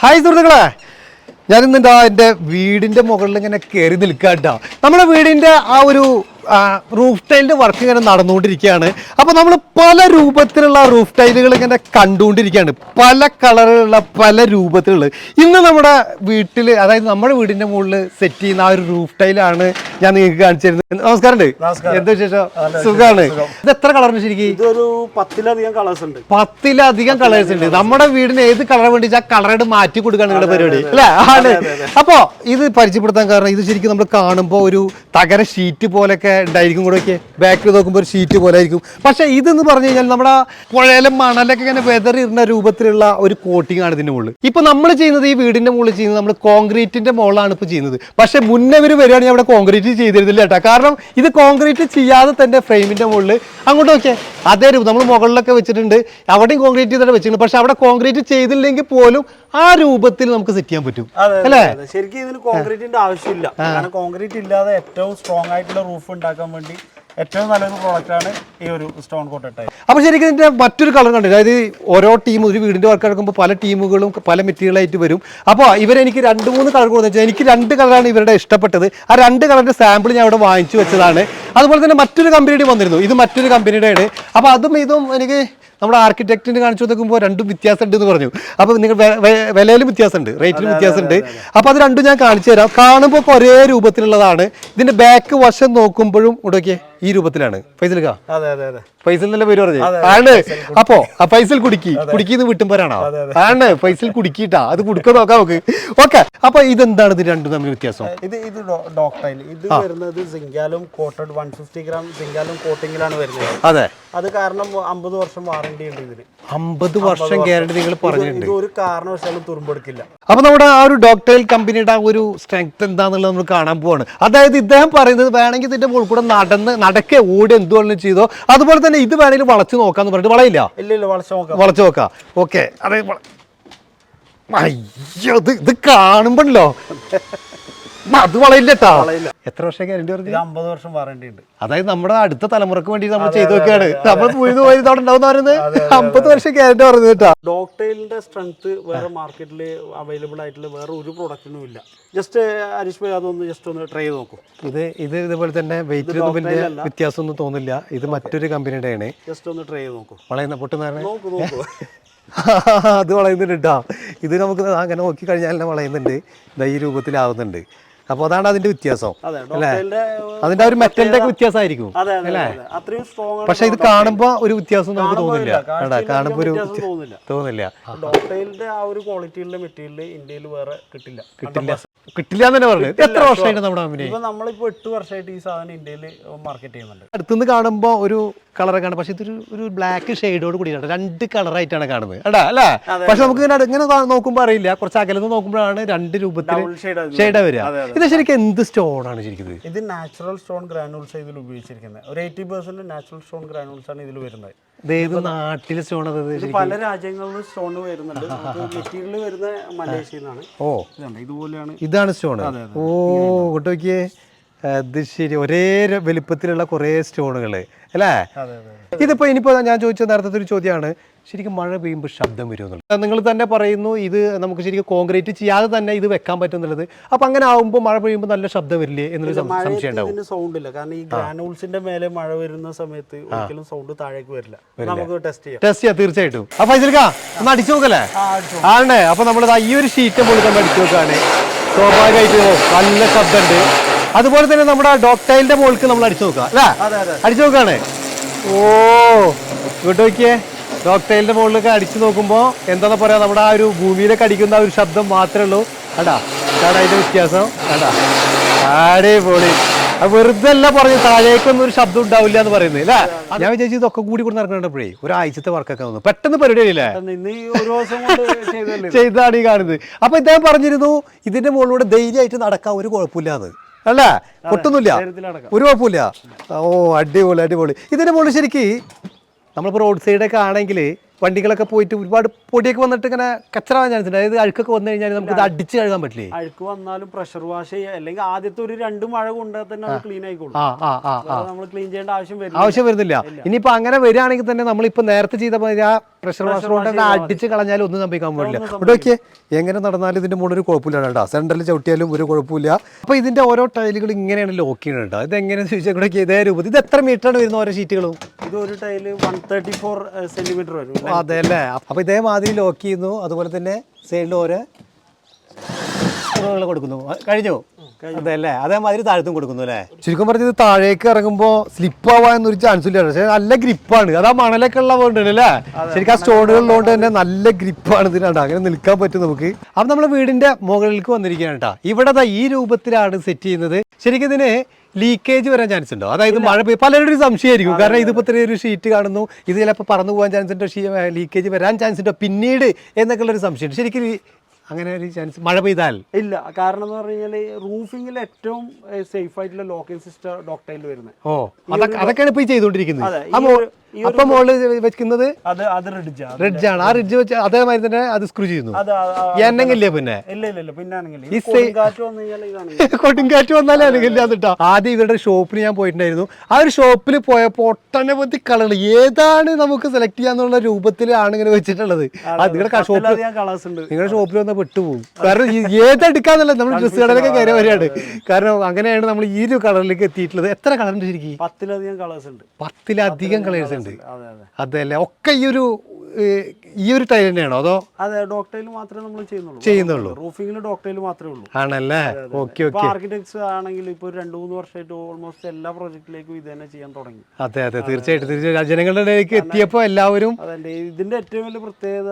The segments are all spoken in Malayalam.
ഹായ് സുഹൃത്തുക്കളെ. ഞാനിന്നെന്താ എന്റെ വീടിന്റെ മുകളിൽ ഇങ്ങനെ കയറി നിൽക്കാട്ടോ. നമ്മുടെ വീടിന്റെ ആ ഒരു റൂഫ് ടൈലിന്റെ വർക്ക് ഇങ്ങനെ നടന്നുകൊണ്ടിരിക്കുകയാണ്. അപ്പോൾ നമ്മൾ പല രൂപത്തിലുള്ള റൂഫ് ടൈലുകൾ ഇങ്ങനെ കണ്ടുകൊണ്ടിരിക്കുകയാണ്. പല കളറിലുള്ള പല രൂപത്തിലുള്ള. ഇന്ന് നമ്മുടെ വീട്ടിൽ അതായത് നമ്മുടെ വീടിന്റെ മുകളിൽ സെറ്റ് ചെയ്യുന്ന ആ ഒരു റൂഫ് ടൈലാണ് ഞാൻ നിങ്ങൾക്ക് കാണിച്ചിരുന്നത് നമസ്കാരം. എന്താ വിശേഷം? സുഖമാണ് ഇത് എത്ര കളറുണ്ട് ശരിക്കും? ഇതൊരു പത്തിലധികം കളേഴ്സ് ഉണ്ട്. പത്തിലധികം കളേഴ്സ് ഉണ്ട്. നമ്മുടെ വീടിന് ഏത് കളർ വേണ്ടി ആ കളറായിട്ട് മാറ്റി കൊടുക്കാണ് നിങ്ങളുടെ പരിപാടി. അല്ലേ? ആണ്. അപ്പോ ഇത് പരിചയപ്പെടുത്താൻ കാരണം ഇത് ശരിക്കും നമ്മൾ കാണുമ്പോൾ ഒരു തകര ഷീറ്റ് പോലൊക്കെ ഉണ്ടായിരിക്കും കൂടെ ഒക്കെ. ബാക്കിൽ നോക്കുമ്പോൾ ഒരു ഷീറ്റ് പോലെ ആയിരിക്കും. പക്ഷെ ഇതെന്ന് പറഞ്ഞു കഴിഞ്ഞാൽ നമ്മുടെ പുഴയിലും മണലൊക്കെ ഇങ്ങനെ വെതറിയിരുന്ന രൂപത്തിലുള്ള ഒരു കോട്ടിംഗ് ആണ് ഇതിന്റെ മുകളിൽ. ഇപ്പൊ നമ്മൾ ചെയ്യുന്നത് ഈ വീടിന്റെ മുകളിൽ ചെയ്യുന്നത് നമ്മൾ കോൺക്രീറ്റിന്റെ മുകളിലാണ് ഇപ്പൊ ചെയ്യുന്നത്. പക്ഷേ മുന്നേ ഇവർ വരികയാണെങ്കിൽ അവിടെ കോൺക്രീറ്റ് ചെയ്തിരുന്നില്ല കേട്ടോ. കാരണം ഇത് കോൺക്രീറ്റ് ചെയ്യാതെ തന്നെ ഫ്രെയിമിന്റെ മുകളിൽ അങ്ങോട്ട് നോക്കിയേ. അതേ രൂപം. നമ്മൾ മുകളിലൊക്കെ വെച്ചിട്ടുണ്ട്. അവിടെയും കോൺക്രീറ്റ് ചെയ്തിട്ട് വെച്ചിട്ടുണ്ട്. പക്ഷേ അവിടെ കോൺക്രീറ്റ് ചെയ്തില്ലെങ്കിൽ പോലും ആ രൂപത്തിൽ നമുക്ക് സെറ്റ് ചെയ്യാൻ പറ്റും. അല്ലേ? ശരിക്കും ഇതിന് കോൺക്രീറ്റിന്റെ ആവശ്യമില്ല. കാരണം കോൺക്രീറ്റ് ഇല്ലാതെ ഏറ്റവും സ്ട്രോങ് ആയിട്ടുള്ള റൂഫ് ഉണ്ടാക്കാൻ വേണ്ടി ഏറ്റവും നല്ലൊരു പ്രോഡക്റ്റ് ആണ് ഈ ഒരു സ്റ്റോൺ കോട്ട ടൈപ്പ് അപ്പോൾ ശരിക്കും ഇതിന്റെ മറ്റൊരു കളർ കണ്ടില്ല? അതായത് ഓരോ ടീം ഒരു വീടിന്റെ വർക്ക് എടുക്കുമ്പോൾ പല ടീമുകളും പല മെറ്റീരിയലായിട്ട് വരും. അപ്പോൾ ഇവരെനിക്ക് രണ്ട് മൂന്ന് കളർ കൊടുത്തു വെച്ചാൽ എനിക്ക് രണ്ട് കളറാണ് ഇവരുടെ ഇഷ്ടപ്പെട്ടത്. ആ രണ്ട് കളറിന്റെ സാമ്പിൾ ഞാൻ അവിടെ വാങ്ങിച്ചു വെച്ചതാണ്. അതുപോലെ തന്നെ മറ്റൊരു കമ്പനിയുടെ വന്നിരുന്നു. ഇത് മറ്റൊരു കമ്പനിയുടെയാണ് അപ്പോൾ അതും ഇതും എനിക്ക് നമ്മുടെ ആർക്കിടെക്റ്റിന് കാണിച്ചു നോക്കുമ്പോൾ രണ്ടും വ്യത്യാസമുണ്ട് എന്ന് പറഞ്ഞു. അപ്പോൾ നിങ്ങൾ വിലയിലും വ്യത്യാസമുണ്ട് റേറ്റിലും വ്യത്യാസമുണ്ട്. അപ്പോൾ അത് രണ്ടും ഞാൻ കാണിച്ചു തരാം. കാണുമ്പോൾ ഒരേ രൂപത്തിലുള്ളതാണ്. ഇതിന്റെ ബാക്ക് വശം നോക്കുമ്പോഴും ഇവിടെയൊക്കെ ഈ രൂപത്തിലാണ്. അതെ അതെ ഫൈസൽ നല്ല പേര് പറഞ്ഞു? ആണ് അപ്പോ ഫൈസൽ കുടുക്കി. കുടുക്കിന്ന് വിട്ടുമ്പോരാണോ ആണ് ഫൈസൽ കുടുക്കിട്ടാ. അത് കുടുക്ക നോക്കാം നമുക്ക്. ഓക്കെ അപ്പൊ ഇതെന്താണ് ഇത് രണ്ടും തമ്മിൽ വ്യത്യാസം? ഇത് ഇത് ഡോക്ടൈൽ ഇത് വരുന്നത് സിംഗാലും കോട്ടഡ് വൺ ഫിഫ്റ്റി ഗ്രാം സിംഗാലും കോട്ടിങ്ങിലാണ് വരുന്നത്. അതെ. അത് കാരണം അമ്പത് വർഷം വാറണ്ടി ഉണ്ട് ഇതിന് അമ്പത് വർഷം ഗ്യാരണ്ടി നിങ്ങൾ പറഞ്ഞിട്ടുണ്ട്. ഇത് ഒരു കാരണവശാലും തുരുമ്പെടുക്കില്ല. അപ്പൊ നമ്മുടെ ആ ഒരു ഡോക്ടറൈൽ കമ്പനിയുടെ ആ ഒരു സ്ട്രെങ്ത് എന്താന്നുള്ളത് നമ്മൾ കാണാൻ പോവാണ്. അതായത് ഇദ്ദേഹം പറയുന്നത് വേണമെങ്കിൽ ഇതിന്റെ മുകളിൽ കൂടെ നടന്ന് നടക്കെ ഓടി എന്തുകൊണ്ടും ചെയ്തോ. അതുപോലെ തന്നെ ഇത് വേണമെങ്കിൽ വളച്ച് നോക്കാന്ന് പറഞ്ഞിട്ട് വളയില്ല? വളച്ച് നോക്കാം. വളച്ച് നോക്കാം. ഓക്കെ. അതെ അയ്യോ ഇത് ഇത് കാണുമ്പോഴല്ലോ അത് വളയില്ലട്ടാ. വളയില്ല. എത്ര വർഷം ഗ്യാരണ്ടി പറഞ്ഞു അമ്പത് വർഷം വാറണ്ടി ഉണ്ട്. അതായത് നമ്മുടെ അടുത്ത തലമുറയ്ക്ക് വേണ്ടി നമ്മൾ ചെയ്തു നോക്കിയാണ് നമ്മൾ മുഴുവൻ പോയി അവിടെ ഉണ്ടാവുന്ന അമ്പത് വർഷം ഗ്യാരണ്ടി പറഞ്ഞു കേട്ടാ. ഡോക്ടൈലിന്റെ സ്ട്രെങ്ത് വേറെ മാർക്കറ്റിൽ അവൈലബിൾ ആയിട്ടുള്ള വേറെ ഒരു പ്രൊഡക്റ്റിനും ഇല്ല. ജസ്റ്റ് ഹരീഷ് ഭായി അതൊന്ന് ജസ്റ്റ് ഒന്ന് ട്രൈ ചെയ്ത് നോക്കൂ. ഇത് ഇത് ഇതുപോലെ തന്നെ വെയിറ്റ് വലിയ വ്യത്യാസമൊന്നും തോന്നില്ല ഇത് മറ്റൊരു കമ്പനിയുടെ ആണ്. ജസ്റ്റ് ഒന്ന് ട്രൈ ചെയ്ത് നോക്കൂ. വളയുന്ന പൊട്ടുന്ന നോക്കൂ നോക്കൂ. അത് വളയുന്നുണ്ട് കേട്ടോ. ഇത് നമുക്ക് അങ്ങനെ നോക്കി കഴിഞ്ഞാൽ തന്നെ വളയുന്നുണ്ട്. ഈ രൂപത്തിലാവുന്നുണ്ട്. അപ്പോൾ അതാണ് അതിന്റെ വ്യത്യാസം. ഡോക്ടൈലിന്റെ അതിന്റെ ഒരു മെറ്റലിന്റെ ഒക്കെ വ്യത്യാസമായിരിക്കും സ്ട്രോങ് പക്ഷെ ഇത് കാണുമ്പോൾ ഒരു വ്യത്യാസം നമുക്ക് തോന്നില്ല. കാണുമ്പോ കാണുമ്പോൾ ഒരു തോന്നില്ല. തോന്നില്ല. ഡോക്ടൈലിന്റെ ആ ഒരു ക്വാളിറ്റിയുള്ള മെറ്റീരിയൽ ഇന്ത്യയിൽ വേറെ കിട്ടില്ല. കിട്ടില്ല. കിട്ടില്ല എന്ന് തന്നെ പറഞ്ഞു. എത്ര വർഷമായിട്ട് നമ്മുടെ കമ്പനി? ഇപ്പൊ നമ്മളിപ്പോ എട്ട് വർഷമായിട്ട് ഈ സാധനം ഇന്ത്യയിൽ മാർക്കറ്റ് ചെയ്യുന്നുണ്ട്. അടുത്തുനിന്ന് കാണുമ്പോൾ ഒരു കളറൊക്കെ ആണ് പക്ഷെ ഇതൊരു ഒരു ബ്ലാക്ക് ഷെയ്ഡോട് കൂടിയാണ് രണ്ട് കളറായിട്ടാണ് കാണുന്നത്. അടാ അല്ലേ? പക്ഷെ നമുക്ക് ഇങ്ങനെ ഇങ്ങനെ നോക്കുമ്പോൾ അറിയില്ല. കുറച്ച് അകലെന്ന് നോക്കുമ്പോഴാണ് രണ്ട് രൂപത്തിൽ ഷെയ്ഡ് വരിക. ഇത് ശരിക്കും എന്ത് സ്റ്റോൺ ആണ് ശരിക്കും ഇത്? ഇത് നാച്ചുറൽ സ്റ്റോൺ ഗ്രാനുൾസ് ഇതിൽ ഉപയോഗിച്ചിരിക്കുന്നത്. ഒരു eighty percent natural stone granules ആണ് ഇതിൽ വരുന്നത്. നാട്ടിലെ സ്റ്റോൺ പല രാജ്യങ്ങളിലും സ്റ്റോൺ വരുന്നുണ്ട്. മെറ്റീരിയൽ വരുന്ന മലേഷ്യയിൽ നിന്നാണ്. ഓ. ഇതുപോലെയാണ്. ഇതാണ് സ്റ്റോൺ ഓ ഇങ്ങോട്ട് നോക്കിയേ. അത് ശരി. ഒരേ വലിപ്പത്തിലുള്ള കുറേ സ്റ്റോണുകൾ അല്ലേ? അതെ അതെ ഇതിപ്പോ ഇനിയിപ്പോ ഞാൻ ചോദിച്ച നേരത്തെ ഒരു ചോദ്യമാണ്. ശരിക്കും മഴ പെയ്യുമ്പോൾ ശബ്ദം വരുമെന്നുള്ളത് നിങ്ങൾ തന്നെ പറയുന്നു ഇത് നമുക്ക് ശരിക്കും കോൺക്രീറ്റ് ചെയ്യാതെ തന്നെ ഇത് വെക്കാൻ പറ്റുന്നുള്ളത്. അപ്പൊ അങ്ങനെ ആവുമ്പോൾ മഴ പെയ്യുമ്പോൾ നല്ല ശബ്ദം വരില്ലേ എന്നൊരു സംശയം ഉണ്ടാവും. സൗണ്ട് ഇല്ല. കാരണം ഈ ഗ്രാനുൾസിന്റെ മേലെ മഴ വരുന്ന സമയത്ത് ഒരിക്കലും സൗണ്ട് താഴേക്ക് വരില്ല. നമുക്ക് ടെസ്റ്റ് ചെയ്യാം. ടെസ്റ്റ് ചെയ്യാം തീർച്ചയായിട്ടും. അപ്പൊ ഇതിൽക്കാ ഒന്ന് അടിച്ചു നോക്കല്ലേ? ആണ് അപ്പൊ നമ്മൾ ഈ ഒരു ഷീറ്റ് മുഴുവൻ അടിച്ചു നോക്കുകയാണ് സ്വാഭാവികമായിട്ട് നല്ല ശബ്ദമുണ്ട് അതുപോലെ തന്നെ നമ്മുടെ ഡോക്ടൈലിന്റെ മോൾക്ക് നമ്മൾ അടിച്ചു നോക്കാം അല്ലേ? അടിച്ചു നോക്കാണ്. ഓ ഇങ്ങോട്ട് നോക്കിയേ. ഡോക്ടൈലിന്റെ മുകളിലൊക്കെ അടിച്ചു നോക്കുമ്പോൾ എന്താ പറയാ നമ്മുടെ ആ ഒരു ഭൂമിയിലൊക്കെ അടിക്കുന്ന ആ ഒരു ശബ്ദം മാത്രമേ ഉള്ളൂ. അടാ അതാണ് അതിന്റെ വ്യത്യാസം. അടാ ആടേ പോളി വെറുതെ അല്ല പറഞ്ഞു താഴേക്കൊന്നും ഒരു ശബ്ദം ഉണ്ടാവില്ല എന്ന് പറയുന്നത് അല്ലേ? ഞാൻ വിചാരിച്ചു ഇതൊക്കെ കൂടി കൂടി നടക്കണ്ടപ്പോഴേ ഒരാഴ്ചത്തെ വർക്കൊക്കെ വന്നു. പെട്ടെന്ന് പരിപാടി ആയില്ലേ? ചെയ്താണ് ഈ കാണുന്നത്. അപ്പൊ ഇദ്ദേഹം പറഞ്ഞിരുന്നു ഇതിന്റെ മുകളിലൂടെ ധൈര്യമായിട്ട് നടക്കാൻ ഒരു കുഴപ്പമില്ലാന്ന്. അല്ലേ? ഒട്ടൊന്നുമില്ല. ഒരു കുഴപ്പമില്ല ഓ അടിപൊളി അടിപൊളി. ഇതിന്റെ മുകളിൽ ശരിക്ക് നമ്മളിപ്പോൾ റോഡ് സൈഡൊക്കെ ആണെങ്കിൽ വണ്ടികളൊക്കെ പോയിട്ട് ഒരുപാട് പൊടിയൊക്കെ വന്നിട്ട് ഇങ്ങനെ കച്ചറാവാൻ ചാൻസ് ഉണ്ട്. അതായത് അഴുക്കൊക്കെ വന്നു കഴിഞ്ഞാൽ നമുക്ക് ഇത് അടിച്ച് കഴുകാൻ പറ്റില്ലേ? അഴുക്ക് വന്നാലും പ്രഷർ വാഷ് ചെയ്യുക. അല്ലെങ്കിൽ ആദ്യത്തെ ഒരു രണ്ട് മഴ കൊണ്ടാൽ തന്നെ അത് ക്ലീൻ ആയിക്കോളും. നമ്മൾ ക്ലീൻ ചെയ്യേണ്ട ആവശ്യം വരുന്നില്ല. ആവശ്യം വരുന്നില്ല. ഇനിയിപ്പോ അങ്ങനെ വരികയാണെങ്കിൽ തന്നെ നമ്മളിപ്പോ നേരത്തെ ചെയ്ത ആ പ്രഷർ വാഷർ കൊണ്ട് തന്നെ അടിച്ച് കളഞ്ഞാലും ഒന്നും സംഭവിക്കാൻ പാടില്ല. ഇവിടെ എങ്ങനെ നടന്നാലും ഇതിന്റെ മുകളിൽ ഒരു കുഴപ്പമില്ല കേട്ടോ. സെന്ററിൽ ചവിട്ടിയാലും ഒരു കുഴപ്പമില്ല. അപ്പൊ ഇതിന്റെ ഓരോ ടൈലുകൾ ഇങ്ങനെയാണ് ലോക്ക് ചെയ്യുന്നത് കേട്ടോ. ഇത് എങ്ങനെയാണെന്ന് ചോദിച്ചാൽ ഇവിടെ ഇതേ രൂപത്തിൽ. ഇത് എത്ര മീറ്റർ ആണ് വരുന്ന ഓരോ ഷീറ്റുകളും? ഇത് ഒരു tile one thirty four centimetre വരും. അതെ അല്ലേ? അപ്പൊ ഇതേമാതിരി ലോക്ക് ചെയ്യുന്നു. അതുപോലെ തന്നെ സൈഡിൽ ഓരോ സ്ക്രൂകൾ കൊടുക്കുന്നു. കഴിഞ്ഞു? അതെ അല്ലേ അതേമാതിരി താഴത്തും കൊടുക്കുന്നു അല്ലേ? ശരിക്കും പറഞ്ഞത് താഴേക്ക് ഇറങ്ങുമ്പോ സ്ലിപ്പ് ആവാന്നൊരു ചാൻസ് ഇല്ല പക്ഷേ നല്ല ഗ്രിപ്പാണ്. അതാ മണലൊക്കെ ഉള്ള കൊണ്ട് അല്ലേ ശരിക്കും ആ സ്റ്റോണുകളിലുകൊണ്ട് തന്നെ നല്ല ഗ്രിപ്പാണ് ഇതിനാണ് അങ്ങനെ നിൽക്കാൻ പറ്റും നമുക്ക്. അപ്പം നമ്മുടെ വീടിന്റെ മുകളിലേക്ക് വന്നിരിക്കുകയാണ് കേട്ടോ. ഇവിടെ ഈ രൂപത്തിലാണ് സെറ്റ് ചെയ്യുന്നത്. ശരിക്കും ഇതിന് ലീക്കേജ് വരാൻ ചാൻസ് ഉണ്ടോ? അതായത് മഴ പെയ്യും പലരുടെ ഒരു സംശയമായിരിക്കും. കാരണം ഇതിപ്പോ ഇത്രയും ഒരു ഷീറ്റ് കാണുന്നു. ഇത് ചിലപ്പോൾ പറന്നു പോകാൻ ചാൻസ് ഉണ്ടോ? ലീക്കേജ് വരാൻ ചാൻസ് ഉണ്ടോ? പിന്നീട് എന്നൊക്കെ ഉള്ളൊരു സംശയം ശരിക്കും അങ്ങനെ ഒരു ചാൻസ് മഴ പെയ്താൽ? ഇല്ല. കാരണം എന്ന് പറഞ്ഞു കഴിഞ്ഞാൽ റൂഫിംഗിൽ ഏറ്റവും സേഫ് ആയിട്ടുള്ള ലോക്കൽ സിസ്റ്റം ഡോക്ടൈൽ വരുന്നത് ഓ അതൊക്കെ അതൊക്കെയാണ് ഇപ്പൊ ചെയ്തോണ്ടിരിക്കുന്നത് ചെയ്തുകൊണ്ടിരിക്കുന്നത്. അതെ, അപ്പൊ മുകളിൽ വെക്കുന്നത് റിഡ്ജ് ആണ്. ആ റിഡ്ജ് വെച്ച് അതേമാതിരി തന്നെ അത് സ്ക്രൂ ചെയ്യുന്നു. എന്നെങ്കിലേ പിന്നെ? കൊടുങ്കാറ്റ് വന്നാലേ അല്ലെങ്കിൽ അതിട്ടാ ആദ്യം ഇവരുടെ ഷോപ്പിൽ ഞാൻ പോയിട്ടുണ്ടായിരുന്നു. ആ ഒരു ഷോപ്പിൽ പോയപ്പോൾ ഒട്ടനവധി കളർ ഏതാണ് നമുക്ക് സെലക്ട് ചെയ്യാന്നുള്ള രൂപത്തിലാണ് ഇങ്ങനെ വെച്ചിട്ടുള്ളത്. നിങ്ങളുടെ ഷോപ്പിൽ നിങ്ങളുടെ ഷോപ്പിൽ വന്നാൽ പെട്ടുപോകും. കാരണം ഏതെടുക്കാന്നല്ല നമ്മൾ ഡ്രസ് കടലൊക്കെ കയറി വരികയാണ്. കാരണം അങ്ങനെയാണ് നമ്മൾ ഈ ഒരു കളറിലേക്ക് എത്തിയിട്ടുള്ളത്. എത്ര കളർ ഉണ്ട് ശരിക്കും? പത്തിലധികം കളേഴ്സ് ഉണ്ട്. പത്തിലധികം കളേഴ്സ് ഉണ്ട് അതല്ലേ ഒക്കെ ഈ ഒരു ഈ ഒരു ടൈൽ തന്നെയാണോ? അതോ അതെ ഡോക്ടൈൽ മാത്രമേ നമ്മൾ ചെയ്യുന്നുള്ളൂ. ചെയ്യുന്നുള്ളൂ. റൂഫിംഗിൽ ഡോക്ടൈൽ മാത്രമേ ഉള്ളൂ. ആണല്ലേ? Okay okay. ആർക്കിടെക്ട്സ് ആണെങ്കിൽ ഇപ്പൊ ഒരു രണ്ട് മൂന്ന് വർഷമായിട്ട് ഓൾമോസ്റ്റ് എല്ലാ പ്രോജക്റ്റിലേക്കും ഇത് തന്നെ ചെയ്യാൻ തുടങ്ങി. അതെ അതെ. തീർച്ചയായിട്ടും തീർച്ചയായിട്ടും. ജനങ്ങളുടെ ഇടയിലേക്ക് എത്തിയപ്പോൾ എല്ലാവരും അതെ ഇതിന്റെ ഏറ്റവും വലിയ പ്രത്യേകത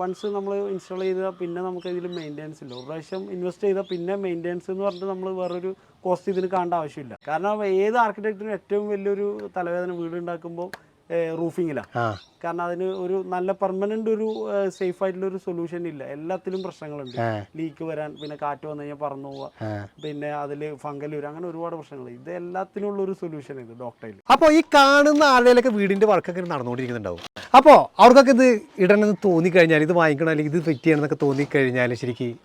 വൺസ് നമ്മൾ ഇൻസ്റ്റാൾ ചെയ്ത പിന്നെ നമുക്ക് ഇതിൽ മെയിന്റെനൻസ് ഇല്ല. ഒരു പ്രാവശ്യം ഇൻവെസ്റ്റ് ചെയ്താൽ പിന്നെ മെയിന്റെനൻസ് എന്ന് പറഞ്ഞിട്ട് നമ്മൾ വേറൊരു കോസ്റ്റ് ഇതിന് കാണേണ്ട ആവശ്യമില്ല. കാരണം ഏത് ആർക്കിടെക്റ്റിനും ഏറ്റവും വലിയൊരു തലവേദന വീട് ഉണ്ടാക്കുമ്പോൾ റൂഫിങ്ങിലാണ് കാരണം അതിന് ഒരു നല്ല പെർമനന്റ് ഒരു സേഫ് ആയിട്ടുള്ള ഒരു സൊല്യൂഷൻ ഇല്ല. എല്ലാത്തിലും പ്രശ്നങ്ങളുണ്ട്. ലീക്ക് വരാൻ പിന്നെ കാറ്റ് വന്നു കഴിഞ്ഞാൽ പറന്നു പോവുക. പിന്നെ അതിൽ ഫംഗൽ വരും. അങ്ങനെ ഒരുപാട് പ്രശ്നങ്ങൾ ഇത് എല്ലാത്തിനുള്ള ഒരു സൊല്യൂഷൻ ഇത് ഡോക്ടറിൽ അപ്പോൾ ഈ കാണുന്ന ആളുകളൊക്കെ വീടിന്റെ വർക്കൊക്കെ നടന്നുകൊണ്ടിരിക്കുന്നുണ്ടാവും. അപ്പോൾ അവർക്കൊക്കെ ഇത് ഇടണമെന്ന് തോന്നിക്കഴിഞ്ഞാൽ ഇത് വാങ്ങിക്കണം അല്ലെങ്കിൽ ഇത് ഫിറ്റ് ചെയ്യണം എന്നൊക്കെ തോന്നിക്കഴിഞ്ഞാൽ ശരിക്കും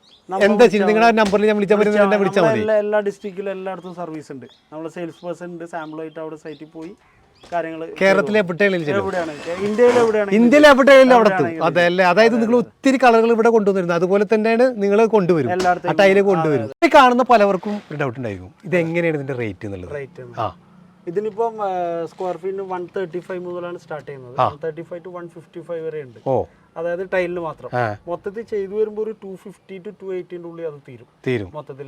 എന്താ നിങ്ങളുടെ നമ്പറിൽ ഞാൻ വിളിച്ചാൽ മതി വിളിച്ചാൽ മതി. എല്ലാ എല്ലാ ഡിസ്ട്രിക്റ്റിലും എല്ലായിടത്തും സർവീസ് ഉണ്ട്. നമ്മൾ സെയിൽസ് പേഴ്സൺ ഉണ്ട് സാമ്പിളായിട്ട് അവിടെ സൈറ്റിൽ പോയി കാര്യങ്ങൾ കേരളത്തിലെ എവിടെയെങ്കിലും ചെല്ലും. എവിടെയാണ്? ഇന്ത്യയിൽ എവിടെയാണ്? അവിടെ എത്തും. അതെ അല്ലേ? അതായത് നിങ്ങൾ ഒത്തിരി കളറുകൾ ഇവിടെ കൊണ്ടുവന്നിരുന്നു. അതുപോലെ തന്നെയാണ് നിങ്ങൾ കൊണ്ടുവരും. ആ ടൈൽ കൊണ്ടുവരും. ഈ കാണുന്ന പലവർക്കും ഒരു ഡൗട്ട് ഉണ്ടായിരിക്കും. ഇത് എങ്ങനെയാണ് ഇതിന്റെ റേറ്റ് എന്നുള്ളത്? റേറ്റ് ആ. ഇതിനിപ്പം സ്ക്വയർ ഫീറ്റിന് വൺ തേർട്ടി ഫൈവ് മുതലാണ് സ്റ്റാർട്ട് ചെയ്യുന്നത്. Thirty five to one fifty five വരെ ഉണ്ട്. ഓ. അതായത് ടൈലിന് മാത്രം. മൊത്തത്തിൽ ചെയ്തു വരുമ്പോൾ ഒരു ടു ഫിഫ്റ്റി ടു ടു എയ്റ്റീന്റെ ഉള്ളിൽ അത് തീരും. തീരും. മൊത്തത്തിൽ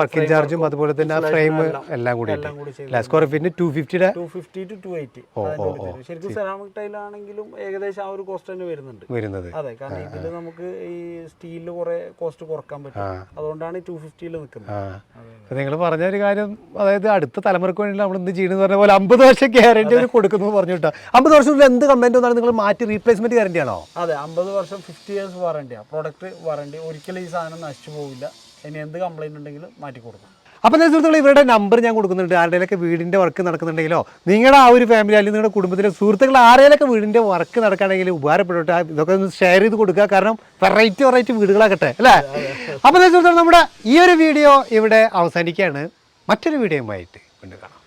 വർക്കിംഗ് ചാർജും അതുപോലെ തന്നെ ഫ്രെയിം എല്ലാം. കൂടി എല്ലാം കൂടി ചെയ്ത്. അല്ല സ്ക്വയർ ഫീറ്റിന് two? ഫിഫ്റ്റിയുടെ two fifty to two eighty ശരിക്കും സെറാമിക് ടൈൽ ആണെങ്കിലും ഏകദേശം ആ ഒരു കോസ്റ്റ് തന്നെ വരുന്നുണ്ട്. വരുന്നത്. അതെ കാരണം ഇതിൽ നമുക്ക് ഈ സ്റ്റീലിൽ കുറെ കോസ്റ്റ് കുറയ്ക്കാൻ പറ്റും. അതുകൊണ്ടാണ് ടു ഫിഫ്റ്റിയിൽ നിൽക്കുന്നത് നിങ്ങൾ പറഞ്ഞ ഒരു കാര്യം അതായത് അടുത്ത തലമുറയ്ക്ക് വേണ്ടി നമ്മൾ എന്ത് ചെയ്യണമെന്ന് പറഞ്ഞ പോലെ അമ്പത് വർഷം ഗ്യാരണ്ടി കൊടുക്കുന്നു പറഞ്ഞു കേട്ടോ അമ്പത് വർഷത്തിൽ എന്ത് കമ്പനി വന്നാലും നിങ്ങൾ മാറ്റി റീപ്ലേസ്മെന്റ് ഗ്യാരണ്ടി ആണോ? അതെ അമ്പത് വർഷം ഫിഫ്റ്റി ഇയേഴ്സ് വാറണ്ടിയാണ് പ്രോഡക്റ്റ് വാറണ്ടി ഒരിക്കലും ഈ സാധനം നശിച്ചു പോവില്ല. ഇനി എന്ത് കംപ്ലൈന്റ് ഉണ്ടെങ്കിലും മാറ്റി കൊടുക്കും. അപ്പം എന്താ സുഹൃത്തുക്കൾ ഇവരുടെ നമ്പർ ഞാൻ കൊടുക്കുന്നുണ്ട്. ആരുടെയൊക്കെ വീടിന്റെ വർക്ക് നടക്കുന്നുണ്ടെങ്കിലോ നിങ്ങളുടെ ആ ഒരു ഫാമിലി അല്ലെങ്കിൽ നിങ്ങളുടെ കുടുംബത്തിലെ സുഹൃത്തുക്കൾ ആരെയൊക്കെ വീടിന്റെ വർക്ക് നടക്കുകയാണെങ്കിൽ ഉപകാരപ്പെടട്ടെ. ഇതൊക്കെ ഒന്ന് ഷെയർ ചെയ്ത് കൊടുക്കുക. കാരണം വെറൈറ്റി വെറൈറ്റി വീടുകളാകട്ടെ അല്ലേ? അപ്പം എന്താ സുഹൃത്തുക്കൾ നമ്മുടെ ഈ ഒരു വീഡിയോ ഇവിടെ അവസാനിക്കുകയാണ്. മറ്റൊരു വീഡിയോയുമായിട്ട് വീണ്ടും കാണാം.